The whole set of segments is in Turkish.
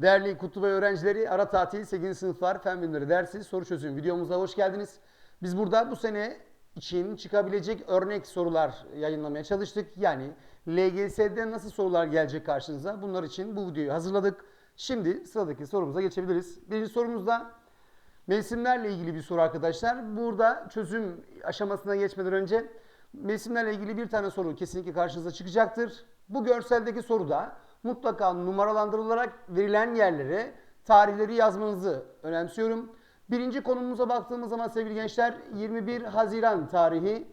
Değerli Kutlu öğrencileri, ara tatil 8. sınıflar fen bilimleri dersi soru çözüm videomuza hoş geldiniz. Biz burada bu sene için çıkabilecek örnek sorular yayınlamaya çalıştık. Yani LGS'de nasıl sorular gelecek karşınıza bunlar için bu videoyu hazırladık. Şimdi sıradaki sorumuza geçebiliriz. Birinci sorumuzda mevsimlerle ilgili bir soru arkadaşlar. Burada çözüm aşamasına geçmeden önce mevsimlerle ilgili bir tane soru kesinlikle karşınıza çıkacaktır. Bu görseldeki soruda mutlaka numaralandırılarak verilen yerlere tarihleri yazmanızı önemsiyorum. Birinci konumuza baktığımız zaman sevgili gençler 21 Haziran tarihi.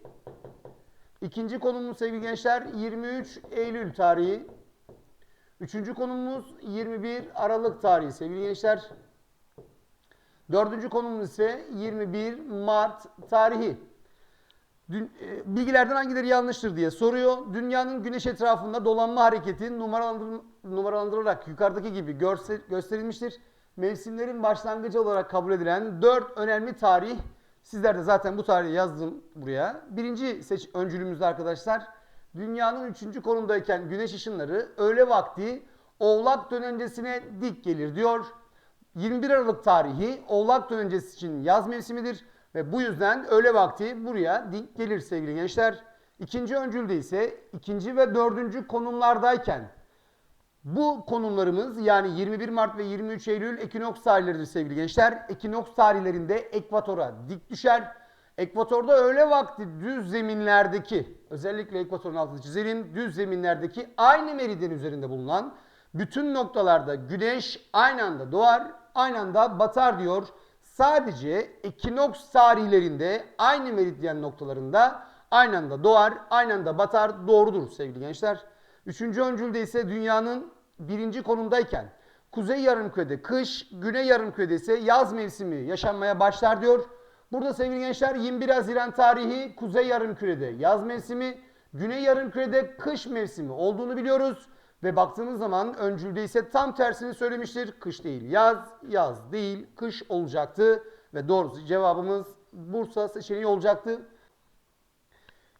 İkinci konumuz sevgili gençler 23 Eylül tarihi. Üçüncü konumuz 21 Aralık tarihi sevgili gençler. Dördüncü konumuz ise 21 Mart tarihi. E, bilgilerden hangileri yanlıştır diye soruyor. Dünyanın güneş etrafında dolanma hareketi numaralandır, numaralandırılarak yukarıdaki gibi görse, gösterilmiştir. Mevsimlerin başlangıcı olarak kabul edilen 4 önemli tarih. Sizler de zaten bu tarihi yazdım buraya. Birinci seç öncülümüzde arkadaşlar. Dünyanın üçüncü konumdayken güneş ışınları öğle vakti oğlak dönencesine dik gelir diyor. 21 Aralık tarihi Oğlak dönencesi için yaz mevsimidir ve bu yüzden öğle vakti buraya dik gelir sevgili gençler. İkinci öncülde ise ikinci ve dördüncü konumlardayken bu konumlarımız yani 21 Mart ve 23 Eylül ekinoks tarihleridir sevgili gençler. Ekinoks tarihlerinde ekvatora dik düşer. Ekvatorda öğle vakti düz zeminlerdeki özellikle ekvatorun altını çizelim düz zeminlerdeki aynı meridyen üzerinde bulunan bütün noktalarda güneş aynı anda doğar, aynı anda batar diyor. Sadece ekinoks tarihlerinde aynı meridyen noktalarında aynı anda doğar, aynı anda batar doğrudur sevgili gençler. Üçüncü öncülde ise dünyanın birinci konumdayken kuzey yarımkürede kış, güney yarımkürede ise yaz mevsimi yaşanmaya başlar diyor. Burada sevgili gençler 21 Haziran tarihi kuzey yarımkürede yaz mevsimi, güney yarımkürede kış mevsimi olduğunu biliyoruz. Ve baktığımız zaman öncülde ise tam tersini söylemiştir. Kış değil yaz, yaz değil kış olacaktı. Ve doğrusu cevabımız Bursa seçeneği olacaktı.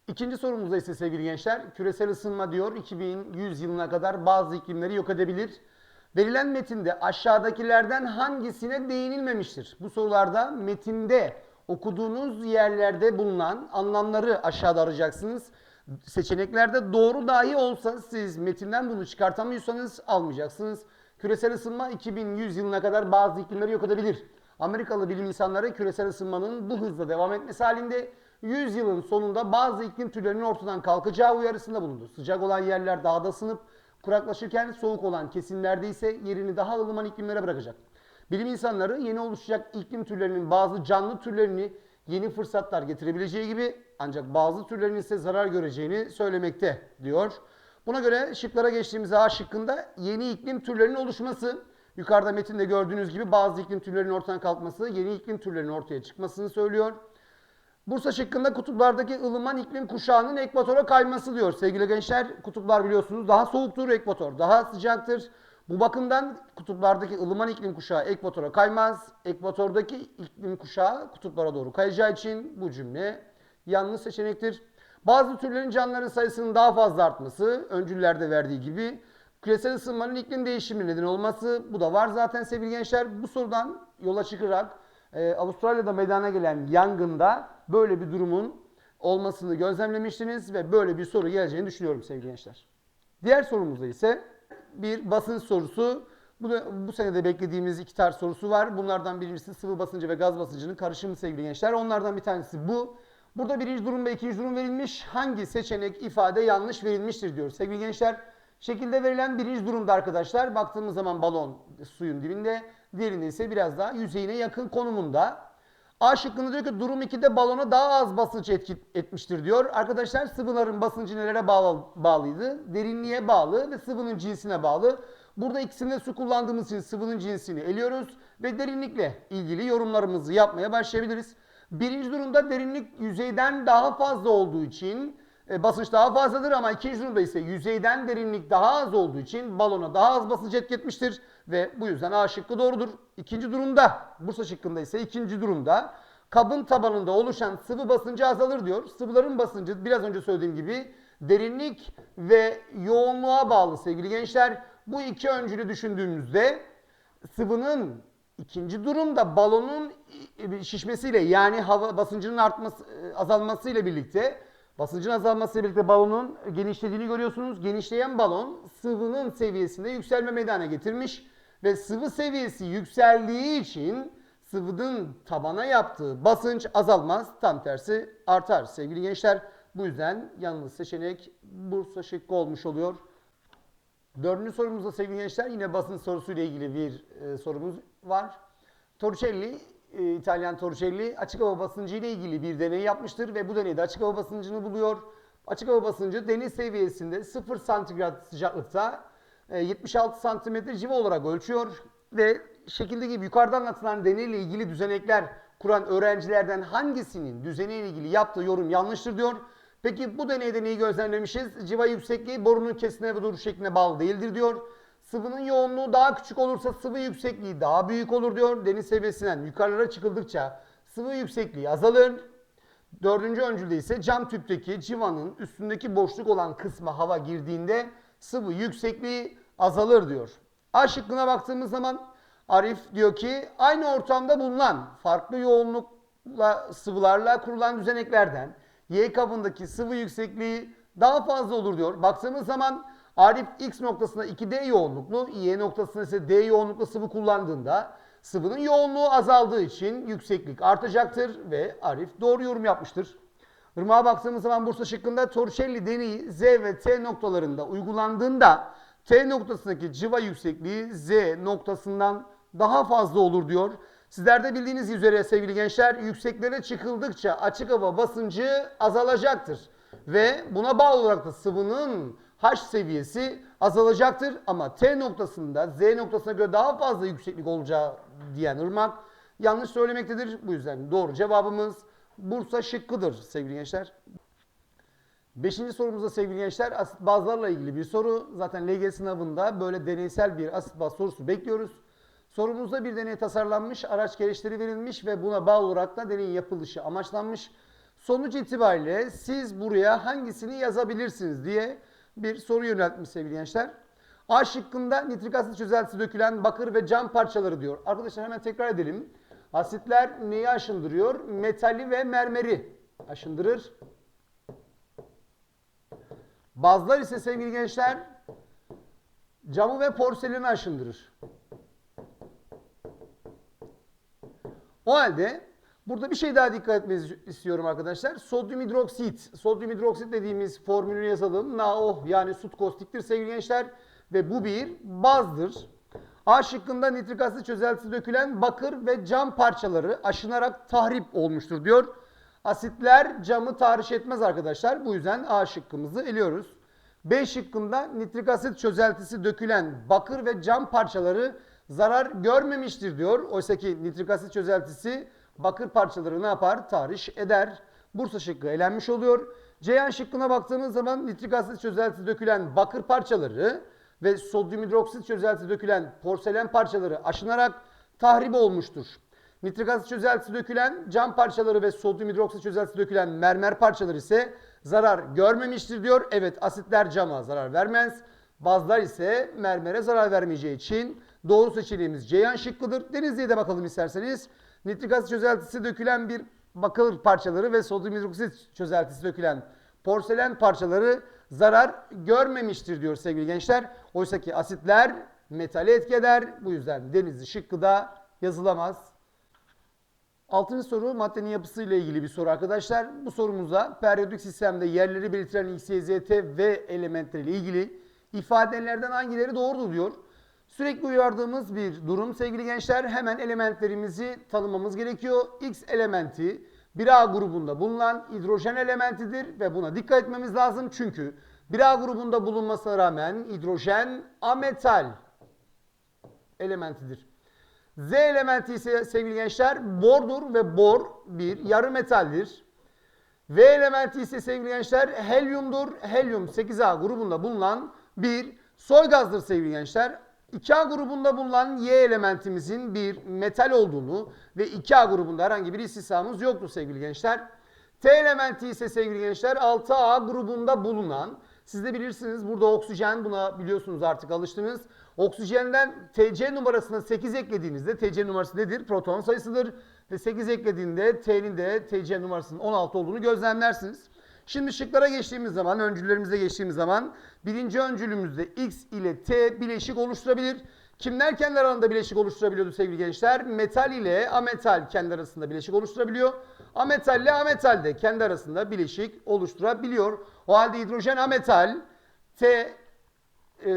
İkinci sorumuzda ise sevgili gençler küresel ısınma diyor 2100 yılına kadar bazı iklimleri yok edebilir. Verilen metinde aşağıdakilerden hangisine değinilmemiştir? Bu sorularda metinde okuduğunuz yerlerde bulunan anlamları aşağıda arayacaksınız. Seçeneklerde doğru dahi olsa siz metinden bunu çıkartamıyorsanız almayacaksınız. Küresel ısınma 2100 yılına kadar bazı iklimleri yok edebilir. Amerikalı bilim insanları küresel ısınmanın bu hızla devam etmesi halinde 100 yılın sonunda bazı iklim türlerinin ortadan kalkacağı uyarısında bulundu. Sıcak olan yerler daha da ısınıp kuraklaşırken soğuk olan kesimlerde ise yerini daha ılıman iklimlere bırakacak. Bilim insanları yeni oluşacak iklim türlerinin bazı canlı türlerini yeni fırsatlar getirebileceği gibi ancak bazı türlerin ise zarar göreceğini söylemekte diyor. Buna göre şıklara geçtiğimizde A şıkkında yeni iklim türlerinin oluşması, yukarıda metinde gördüğünüz gibi bazı iklim türlerinin ortadan kalkması, yeni iklim türlerinin ortaya çıkmasını söylüyor. Bursa şıkkında kutuplardaki ılıman iklim kuşağının ekvatora kayması diyor. Sevgili gençler kutuplar biliyorsunuz daha soğuktur ekvator, daha sıcaktır. Bu bakımdan kutuplardaki ılıman iklim kuşağı ekvatora kaymaz. Ekvatordaki iklim kuşağı kutuplara doğru kayacağı için bu cümle yanlış seçenektir. Bazı türlerin canlıların sayısının daha fazla artması, öncüllerde verdiği gibi küresel ısınmanın iklim değişimi neden olması, bu da var zaten sevgili gençler. Bu sorudan yola çıkarak e, Avustralya'da meydana gelen yangında böyle bir durumun olmasını gözlemlemiştiniz ve böyle bir soru geleceğini düşünüyorum sevgili gençler. Diğer sorumuzda ise bir basınç sorusu. Bu, da, bu senede beklediğimiz iki tarz sorusu var. Bunlardan birincisi sıvı basıncı ve gaz basıncının karışımı sevgili gençler. Onlardan bir tanesi bu. Burada birinci durum ve ikinci durum verilmiş. Hangi seçenek ifade yanlış verilmiştir diyor sevgili gençler. Şekilde verilen birinci durumda arkadaşlar baktığımız zaman balon suyun dibinde. Diğerinde ise biraz daha yüzeyine yakın konumunda. A şıkkında diyor ki durum 2'de balona daha az basınç etki etmiştir diyor. Arkadaşlar sıvıların basıncı nelere bağlı, bağlıydı? Derinliğe bağlı ve sıvının cinsine bağlı. Burada ikisinde su kullandığımız için sıvının cinsini eliyoruz ve derinlikle ilgili yorumlarımızı yapmaya başlayabiliriz. Birinci durumda derinlik yüzeyden daha fazla olduğu için e, basınç daha fazladır ama ikinci durumda ise yüzeyden derinlik daha az olduğu için balona daha az basınç etki etmiştir ve bu yüzden A şıkkı doğrudur. İkinci durumda Bursa şıkkında ise ikinci durumda kabın tabanında oluşan sıvı basıncı azalır diyor. Sıvıların basıncı biraz önce söylediğim gibi derinlik ve yoğunluğa bağlı sevgili gençler. Bu iki öncülü düşündüğümüzde sıvının ikinci durumda balonun şişmesiyle yani hava basıncının artması e, azalmasıyla birlikte basıncın azalmasıyla birlikte balonun genişlediğini görüyorsunuz. Genişleyen balon sıvının seviyesinde yükselme meydana getirmiş ve sıvı seviyesi yükseldiği için sıvının tabana yaptığı basınç azalmaz. Tam tersi artar sevgili gençler. Bu yüzden yanlış seçenek Bursa şıkkı olmuş oluyor. Dördüncü sorumuzda sevgili gençler yine basınç sorusuyla ilgili bir e, sorumuz var. Torricelli, e, İtalyan Torricelli açık hava basıncı ile ilgili bir deney yapmıştır ve bu deneyde açık hava basıncını buluyor. Açık hava basıncı deniz seviyesinde 0 santigrat sıcaklıkta e, 76 santimetre civa olarak ölçüyor ve şekilde gibi yukarıdan anlatılan deneyle ilgili düzenekler kuran öğrencilerden hangisinin düzeneyle ilgili yaptığı yorum yanlıştır diyor. Peki bu deneyde neyi gözlemlemişiz? Civa yüksekliği borunun kesine ve duruş şekline bağlı değildir diyor. Sıvının yoğunluğu daha küçük olursa sıvı yüksekliği daha büyük olur diyor. Deniz seviyesinden yukarılara çıkıldıkça sıvı yüksekliği azalır. Dördüncü öncülde ise cam tüpteki civanın üstündeki boşluk olan kısma hava girdiğinde sıvı yüksekliği azalır diyor. A şıkkına baktığımız zaman Arif diyor ki aynı ortamda bulunan farklı yoğunlukla sıvılarla kurulan düzeneklerden Y kabındaki sıvı yüksekliği daha fazla olur diyor. Baktığımız zaman Arif X noktasında 2D yoğunluklu, Y noktasında ise D yoğunluklu sıvı kullandığında sıvının yoğunluğu azaldığı için yükseklik artacaktır ve Arif doğru yorum yapmıştır. Irmağa baktığımız zaman Bursa şıkkında Torricelli deneyi Z ve T noktalarında uygulandığında T noktasındaki civa yüksekliği Z noktasından daha fazla olur diyor. Sizler de bildiğiniz üzere sevgili gençler yükseklere çıkıldıkça açık hava basıncı azalacaktır. Ve buna bağlı olarak da sıvının H seviyesi azalacaktır. Ama T noktasında Z noktasına göre daha fazla yükseklik olacağı diyen ırmak yanlış söylemektedir. Bu yüzden doğru cevabımız Bursa şıkkıdır sevgili gençler. Beşinci sorumuzda sevgili gençler asit bazlarla ilgili bir soru. Zaten LG sınavında böyle deneysel bir asit baz sorusu bekliyoruz. Sorumuzda bir deney tasarlanmış, araç gereçleri verilmiş ve buna bağlı olarak da deneyin yapılışı amaçlanmış. Sonuç itibariyle siz buraya hangisini yazabilirsiniz diye bir soru yöneltmiş sevgili gençler. A şıkkında nitrik asit çözeltisi dökülen bakır ve cam parçaları diyor. Arkadaşlar hemen tekrar edelim. Asitler neyi aşındırıyor? Metali ve mermeri aşındırır. Bazlar ise sevgili gençler camı ve porseleni aşındırır. O halde burada bir şey daha dikkat etmenizi istiyorum arkadaşlar. Sodyum hidroksit. Sodyum hidroksit dediğimiz formülünü yazalım. NaOH yani sut kostiktir sevgili gençler. Ve bu bir bazdır. A şıkkında nitrik asit çözeltisi dökülen bakır ve cam parçaları aşınarak tahrip olmuştur diyor. Asitler camı tahriş etmez arkadaşlar. Bu yüzden A şıkkımızı eliyoruz. B şıkkında nitrik asit çözeltisi dökülen bakır ve cam parçaları zarar görmemiştir diyor. Oysa ki nitrik asit çözeltisi bakır parçaları ne yapar? Tahriş eder. Bursa şıkkı elenmiş oluyor. Ceyhan şıkkına baktığımız zaman nitrik asit çözeltisi dökülen bakır parçaları ve sodyum hidroksit çözeltisi dökülen porselen parçaları aşınarak tahrip olmuştur. Nitrik asit çözeltisi dökülen cam parçaları ve sodyum hidroksit çözeltisi dökülen mermer parçaları ise zarar görmemiştir diyor. Evet asitler cama zarar vermez. Bazlar ise mermere zarar vermeyeceği için doğru seçeneğimiz Ceyhan şıkkıdır. Denizli'ye de bakalım isterseniz. Nitrik asit çözeltisi dökülen bir bakır parçaları ve sodyum hidroksit çözeltisi dökülen porselen parçaları zarar görmemiştir diyor sevgili gençler. Oysa ki asitler metali etki eder. Bu yüzden Denizli şıkkı da yazılamaz. Altıncı soru maddenin yapısıyla ilgili bir soru arkadaşlar. Bu sorumuza periyodik sistemde yerleri belirtilen X, Y, Z, T ve elementleriyle ilgili ifadelerden hangileri doğrudur diyor. Sürekli uyardığımız bir durum sevgili gençler. Hemen elementlerimizi tanımamız gerekiyor. X elementi 1A grubunda bulunan hidrojen elementidir ve buna dikkat etmemiz lazım. Çünkü 1A grubunda bulunmasına rağmen hidrojen ametal elementidir. Z elementi ise sevgili gençler bordur ve bor bir yarı metaldir. V elementi ise sevgili gençler helyumdur. Helyum 8A grubunda bulunan bir soy gazdır sevgili gençler. 2A grubunda bulunan Y elementimizin bir metal olduğunu ve 2A grubunda herhangi bir istisnamız yoktur sevgili gençler. T elementi ise sevgili gençler 6A grubunda bulunan Siz de bilirsiniz burada oksijen buna biliyorsunuz artık alıştınız. Oksijenden TC numarasına 8 eklediğinizde TC numarası nedir? Proton sayısıdır. Ve 8 eklediğinde T'nin de TC numarasının 16 olduğunu gözlemlersiniz. Şimdi şıklara geçtiğimiz zaman, öncüllerimize geçtiğimiz zaman birinci öncülümüzde X ile T bileşik oluşturabilir. Kimler kendi aralarında bileşik oluşturabiliyordu sevgili gençler? Metal ile ametal kendi arasında bileşik oluşturabiliyor. Ametal ile ametal de kendi arasında bileşik oluşturabiliyor. O halde hidrojen ametal, T e,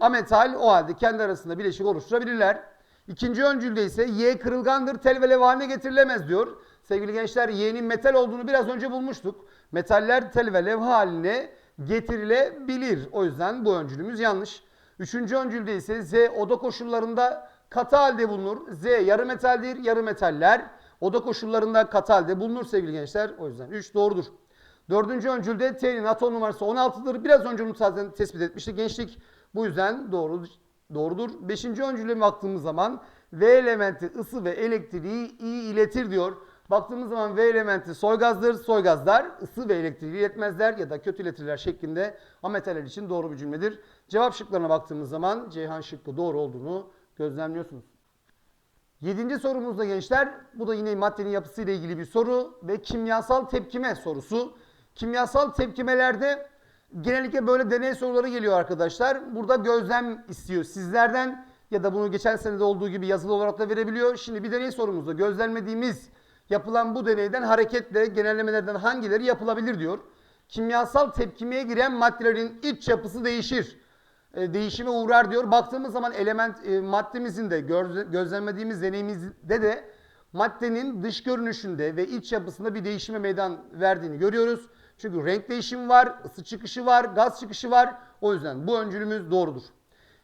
ametal o halde kendi arasında bileşik oluşturabilirler. İkinci öncülde ise Y kırılgandır, tel ve lev haline getirilemez diyor. Sevgili gençler Y'nin metal olduğunu biraz önce bulmuştuk. Metaller tel ve lev haline getirilebilir. O yüzden bu öncülümüz yanlış. Üçüncü öncülde ise Z oda koşullarında katı halde bulunur. Z yarı metaldir, yarı metaller oda koşullarında katı halde bulunur sevgili gençler. O yüzden 3 doğrudur. Dördüncü öncülde T'nin atom numarası 16'dır. Biraz önce onu zaten tespit etmiştik gençlik. Bu yüzden doğru, doğrudur. Beşinci öncüle baktığımız zaman V elementi ısı ve elektriği iyi iletir diyor. Baktığımız zaman V elementi soy gazdır. Soy gazlar ısı ve elektriği iletmezler ya da kötü iletirler şeklinde ametaller için doğru bir cümledir. Cevap şıklarına baktığımız zaman Ceyhan şıkkı doğru olduğunu gözlemliyorsunuz. Yedinci sorumuzda gençler, bu da yine maddenin yapısıyla ilgili bir soru ve kimyasal tepkime sorusu. Kimyasal tepkimelerde genellikle böyle deney soruları geliyor arkadaşlar. Burada gözlem istiyor sizlerden ya da bunu geçen senede olduğu gibi yazılı olarak da verebiliyor. Şimdi bir deney sorumuzda gözlemlediğimiz yapılan bu deneyden hareketle genellemelerden hangileri yapılabilir diyor. Kimyasal tepkimeye giren maddelerin iç yapısı değişir e, değişime uğrar diyor. Baktığımız zaman element e, maddemizin de göz- gözlemlediğimiz deneyimizde de maddenin dış görünüşünde ve iç yapısında bir değişime meydan verdiğini görüyoruz. Çünkü renk değişimi var, ısı çıkışı var, gaz çıkışı var. O yüzden bu öncülümüz doğrudur.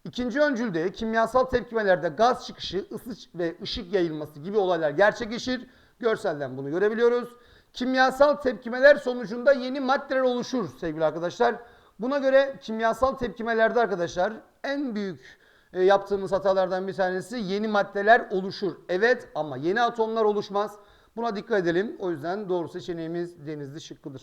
İkinci öncülde kimyasal tepkimelerde gaz çıkışı, ısı ve ışık yayılması gibi olaylar gerçekleşir. Görselden bunu görebiliyoruz. Kimyasal tepkimeler sonucunda yeni maddeler oluşur sevgili arkadaşlar. Buna göre kimyasal tepkimelerde arkadaşlar en büyük e, yaptığımız hatalardan bir tanesi yeni maddeler oluşur. Evet ama yeni atomlar oluşmaz. Buna dikkat edelim. O yüzden doğru seçeneğimiz denizli şıkkıdır.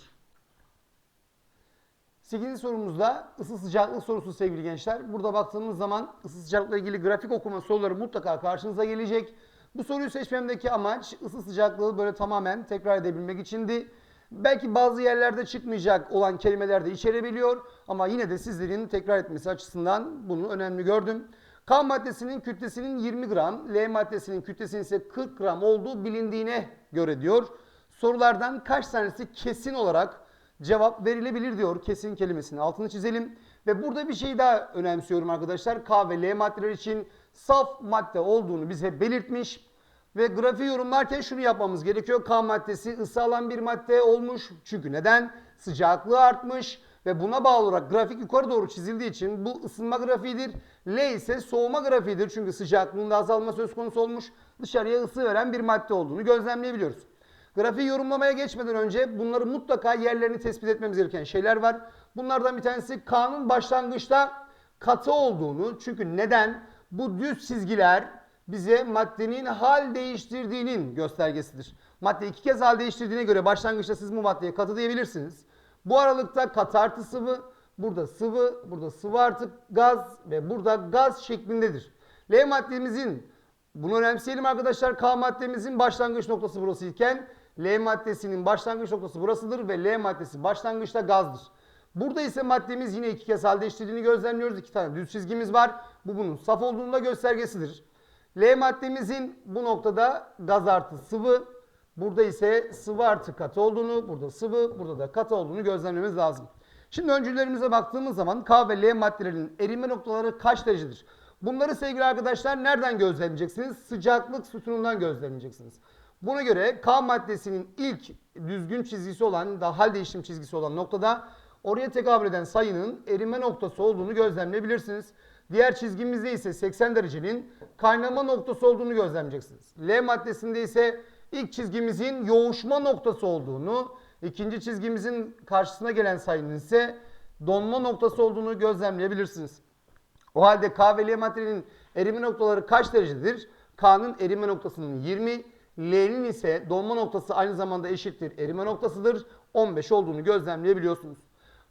8. sorumuzda ısı sıcaklık sorusu sevgili gençler. Burada baktığımız zaman ısı sıcaklıkla ilgili grafik okuma soruları mutlaka karşınıza gelecek. Bu soruyu seçmemdeki amaç ısı sıcaklığı böyle tamamen tekrar edebilmek içindi. Belki bazı yerlerde çıkmayacak olan kelimeler de içerebiliyor ama yine de sizlerin tekrar etmesi açısından bunu önemli gördüm. K maddesinin kütlesinin 20 gram, L maddesinin kütlesinin ise 40 gram olduğu bilindiğine göre diyor. Sorulardan kaç tanesi kesin olarak cevap verilebilir diyor kesin kelimesinin altını çizelim. Ve burada bir şey daha önemsiyorum arkadaşlar. K ve L maddeler için saf madde olduğunu bize belirtmiş. Ve grafiği yorumlarken şunu yapmamız gerekiyor. K maddesi ısı alan bir madde olmuş. Çünkü neden? Sıcaklığı artmış ve buna bağlı olarak grafik yukarı doğru çizildiği için bu ısınma grafiğidir. L ise soğuma grafiğidir. Çünkü sıcaklığında azalma söz konusu olmuş. Dışarıya ısı veren bir madde olduğunu gözlemleyebiliyoruz. Grafiği yorumlamaya geçmeden önce bunları mutlaka yerlerini tespit etmemiz gereken şeyler var. Bunlardan bir tanesi K'nın başlangıçta katı olduğunu. Çünkü neden? Bu düz çizgiler bize maddenin hal değiştirdiğinin göstergesidir. Madde iki kez hal değiştirdiğine göre başlangıçta siz bu maddeye katı diyebilirsiniz. Bu aralıkta katı artı sıvı, burada sıvı, burada sıvı artı gaz ve burada gaz şeklindedir. L maddemizin, bunu önemseyelim arkadaşlar, K maddemizin başlangıç noktası burası iken L maddesinin başlangıç noktası burasıdır ve L maddesi başlangıçta gazdır. Burada ise maddemiz yine iki kez hal değiştirdiğini gözlemliyoruz. İki tane düz çizgimiz var. Bu bunun saf olduğunda göstergesidir. L maddemizin bu noktada gaz artı sıvı, burada ise sıvı artı katı olduğunu, burada sıvı, burada da katı olduğunu gözlemlememiz lazım. Şimdi öncüllerimize baktığımız zaman K ve L maddelerinin erime noktaları kaç derecedir? Bunları sevgili arkadaşlar nereden gözlemleyeceksiniz? Sıcaklık sütunundan gözlemleyeceksiniz. Buna göre K maddesinin ilk düzgün çizgisi olan, da hal değişim çizgisi olan noktada oraya tekabül eden sayının erime noktası olduğunu gözlemleyebilirsiniz. Diğer çizgimizde ise 80 derecenin kaynama noktası olduğunu gözlemleyeceksiniz. L maddesinde ise ilk çizgimizin yoğuşma noktası olduğunu, ikinci çizgimizin karşısına gelen sayının ise donma noktası olduğunu gözlemleyebilirsiniz. O halde K ve L maddenin erime noktaları kaç derecedir? K'nın erime noktasının 20, L'nin ise donma noktası aynı zamanda eşittir erime noktasıdır. 15 olduğunu gözlemleyebiliyorsunuz.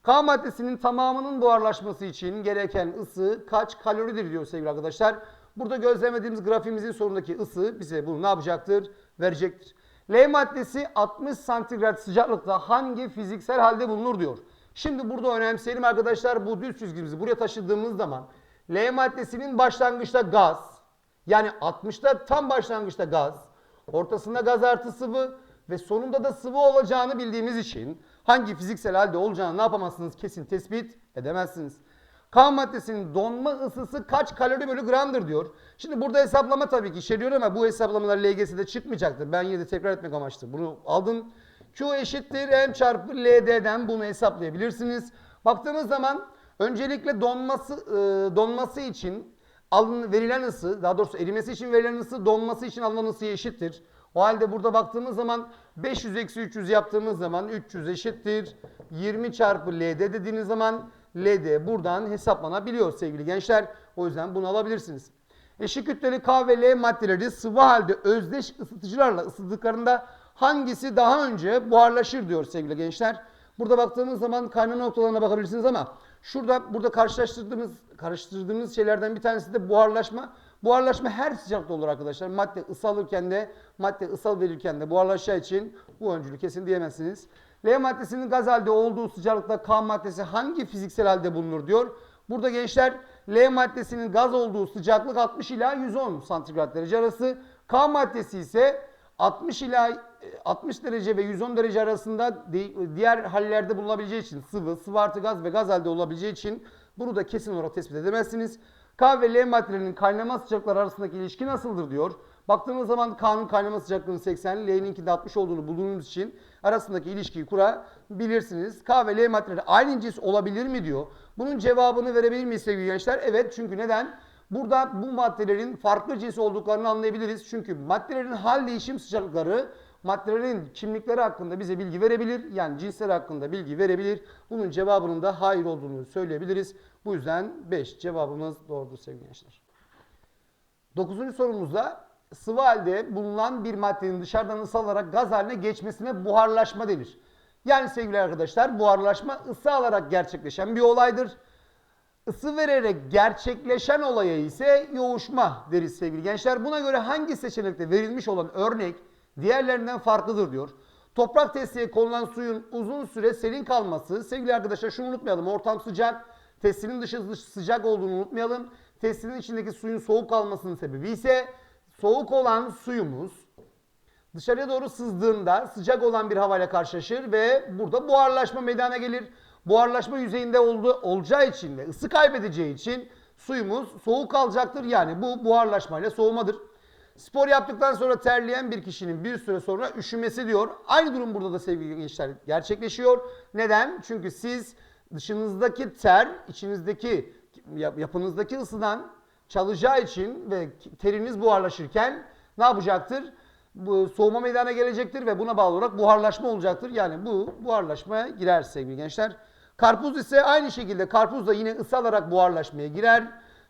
K maddesinin tamamının buharlaşması için gereken ısı kaç kaloridir diyor sevgili arkadaşlar. Burada gözlemlediğimiz grafiğimizin sonundaki ısı bize bunu ne yapacaktır? Verecektir. L maddesi 60 santigrat sıcaklıkta hangi fiziksel halde bulunur diyor. Şimdi burada önemseyelim arkadaşlar bu düz çizgimizi buraya taşıdığımız zaman L maddesinin başlangıçta gaz yani 60'ta tam başlangıçta gaz, ortasında gaz artı sıvı ve sonunda da sıvı olacağını bildiğimiz için hangi fiziksel halde olacağını ne yapamazsınız kesin tespit edemezsiniz. K maddesinin donma ısısı kaç kalori bölü gramdır diyor. Şimdi burada hesaplama tabii ki içeriyor ama bu hesaplamalar LGS'de çıkmayacaktır. Ben yine de tekrar etmek amaçlı bunu aldım. Q eşittir M çarpı LD'den bunu hesaplayabilirsiniz. Baktığımız zaman öncelikle donması e, donması için alın verilen ısı, daha doğrusu erimesi için verilen ısı, donması için alınan ısıya eşittir. O halde burada baktığımız zaman 500 eksi 300 yaptığımız zaman 300 eşittir. 20 çarpı LD dediğiniz zaman LD buradan hesaplanabiliyor sevgili gençler. O yüzden bunu alabilirsiniz. Eşik kütleli K ve L maddeleri sıvı halde özdeş ısıtıcılarla ısıttıklarında hangisi daha önce buharlaşır diyor sevgili gençler. Burada baktığımız zaman kaynama noktalarına bakabilirsiniz ama şurada burada karşılaştırdığımız karıştırdığımız şeylerden bir tanesi de buharlaşma. Buharlaşma her sıcakta olur arkadaşlar. Madde ısı alırken de madde ısal verirken de buharlaşacağı için bu öncülü kesin diyemezsiniz. L maddesinin gaz halde olduğu sıcaklıkta K maddesi hangi fiziksel halde bulunur diyor. Burada gençler L maddesinin gaz olduğu sıcaklık 60 ila 110 santigrat derece arası. K maddesi ise 60 ila 60 derece ve 110 derece arasında diğer hallerde bulunabileceği için sıvı, sıvı artı gaz ve gaz halde olabileceği için bunu da kesin olarak tespit edemezsiniz. K ve L maddelerinin kaynama sıcaklıkları arasındaki ilişki nasıldır diyor. Baktığımız zaman K'nın kaynama sıcaklığının 80, L'ninki de 60 olduğunu bulduğumuz için arasındaki ilişkiyi kurabilirsiniz. K ve L maddeleri aynı cins olabilir mi diyor. Bunun cevabını verebilir miyiz sevgili gençler? Evet çünkü neden? Burada bu maddelerin farklı cins olduklarını anlayabiliriz. Çünkü maddelerin hal değişim sıcaklıkları maddelerin kimlikleri hakkında bize bilgi verebilir. Yani cinsleri hakkında bilgi verebilir. Bunun cevabının da hayır olduğunu söyleyebiliriz. Bu yüzden 5 cevabımız doğrudur sevgili gençler. Dokuzuncu sorumuzda sıvı halde bulunan bir maddenin dışarıdan ısı alarak gaz haline geçmesine buharlaşma denir. Yani sevgili arkadaşlar buharlaşma ısı alarak gerçekleşen bir olaydır. Isı vererek gerçekleşen olaya ise yoğuşma deriz sevgili gençler. Buna göre hangi seçenekte verilmiş olan örnek diğerlerinden farklıdır diyor. Toprak testiye konulan suyun uzun süre serin kalması. Sevgili arkadaşlar şunu unutmayalım. Ortam sıcak. Testinin dışı sıcak olduğunu unutmayalım. Testinin içindeki suyun soğuk kalmasının sebebi ise soğuk olan suyumuz dışarıya doğru sızdığında sıcak olan bir havayla karşılaşır ve burada buharlaşma meydana gelir. Buharlaşma yüzeyinde oldu, olacağı için ve ısı kaybedeceği için suyumuz soğuk kalacaktır. Yani bu buharlaşmayla soğumadır. Spor yaptıktan sonra terleyen bir kişinin bir süre sonra üşümesi diyor. Aynı durum burada da sevgili gençler gerçekleşiyor. Neden? Çünkü siz dışınızdaki ter, içinizdeki yapınızdaki ısıdan çalacağı için ve teriniz buharlaşırken ne yapacaktır? Bu soğuma meydana gelecektir ve buna bağlı olarak buharlaşma olacaktır. Yani bu buharlaşmaya girer sevgili gençler. Karpuz ise aynı şekilde karpuz da yine ısı alarak buharlaşmaya girer.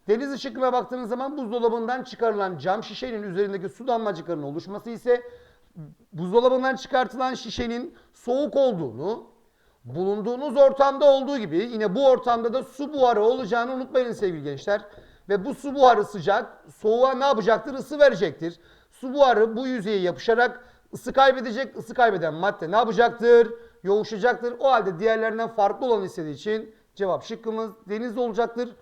Deniz ışıklığına baktığınız zaman buzdolabından çıkarılan cam şişenin üzerindeki su damlacıklarının oluşması ise buzdolabından çıkartılan şişenin soğuk olduğunu, bulunduğunuz ortamda olduğu gibi yine bu ortamda da su buharı olacağını unutmayın sevgili gençler. Ve bu su buharı sıcak, soğuğa ne yapacaktır? Isı verecektir. Su buharı bu yüzeye yapışarak ısı kaybedecek. Isı kaybeden madde ne yapacaktır? Yoğuşacaktır. O halde diğerlerinden farklı olan istediği için cevap şıkkımız denizde olacaktır.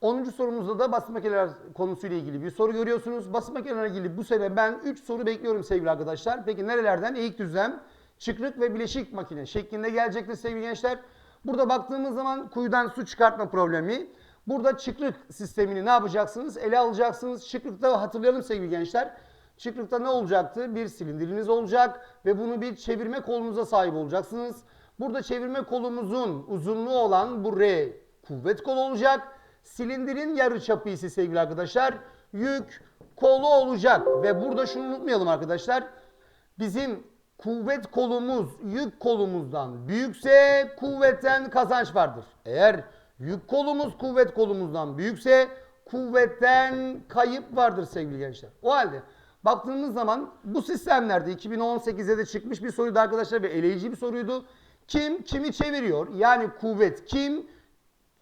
10. sorumuzda da basın makineler konusuyla ilgili bir soru görüyorsunuz. Basın makinelerle ilgili bu sene ben 3 soru bekliyorum sevgili arkadaşlar. Peki nerelerden? Eğik düzlem, çıkrık ve bileşik makine şeklinde gelecektir sevgili gençler. Burada baktığımız zaman kuyudan su çıkartma problemi. Burada çıkrık sistemini ne yapacaksınız? Ele alacaksınız. Çıkrıkta hatırlayalım sevgili gençler. Çıkrıkta ne olacaktı? Bir silindiriniz olacak ve bunu bir çevirme kolunuza sahip olacaksınız. Burada çevirme kolumuzun uzunluğu olan bu R kuvvet kolu olacak. Silindirin yarı çapı ise sevgili arkadaşlar yük kolu olacak. Ve burada şunu unutmayalım arkadaşlar. Bizim kuvvet kolumuz yük kolumuzdan büyükse kuvvetten kazanç vardır. Eğer yük kolumuz kuvvet kolumuzdan büyükse kuvvetten kayıp vardır sevgili gençler. O halde baktığımız zaman bu sistemlerde 2018'de de çıkmış bir soruydu arkadaşlar ve eleyici bir soruydu. Kim kimi çeviriyor? Yani kuvvet kim,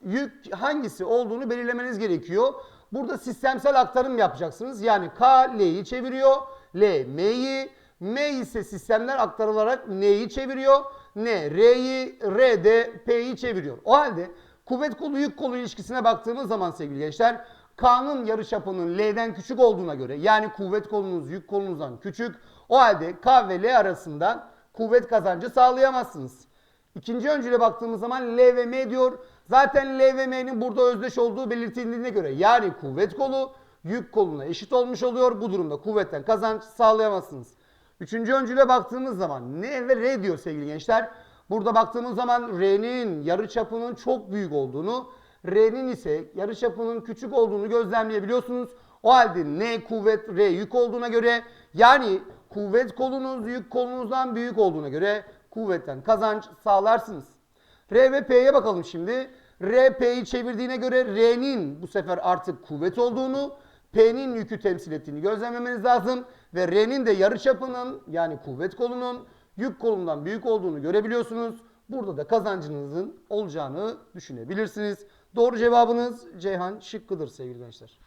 yük hangisi olduğunu belirlemeniz gerekiyor. Burada sistemsel aktarım yapacaksınız. Yani K L'yi çeviriyor, L M'yi, M ise sistemler aktarılarak N'yi çeviriyor, N R'yi, R de P'yi çeviriyor. O halde kuvvet kolu yük kolu ilişkisine baktığımız zaman sevgili gençler K'nın yarıçapının L'den küçük olduğuna göre yani kuvvet kolunuz yük kolunuzdan küçük o halde K ve L arasında kuvvet kazancı sağlayamazsınız. İkinci öncüle baktığımız zaman L ve M diyor. Zaten L ve M'nin burada özdeş olduğu belirtildiğine göre yani kuvvet kolu yük koluna eşit olmuş oluyor. Bu durumda kuvvetten kazanç sağlayamazsınız. Üçüncü öncüle baktığımız zaman N ve R diyor sevgili gençler. Burada baktığımız zaman R'nin yarıçapının çok büyük olduğunu, R'nin ise yarıçapının küçük olduğunu gözlemleyebiliyorsunuz. O halde N kuvvet, R yük olduğuna göre yani kuvvet kolunuz yük kolunuzdan büyük olduğuna göre kuvvetten kazanç sağlarsınız. R ve P'ye bakalım şimdi. R P'yi çevirdiğine göre R'nin bu sefer artık kuvvet olduğunu, P'nin yükü temsil ettiğini gözlemlemeniz lazım. Ve R'nin de yarıçapının yani kuvvet kolunun yük kolundan büyük olduğunu görebiliyorsunuz. Burada da kazancınızın olacağını düşünebilirsiniz. Doğru cevabınız Ceyhan şıkkıdır sevgili gençler.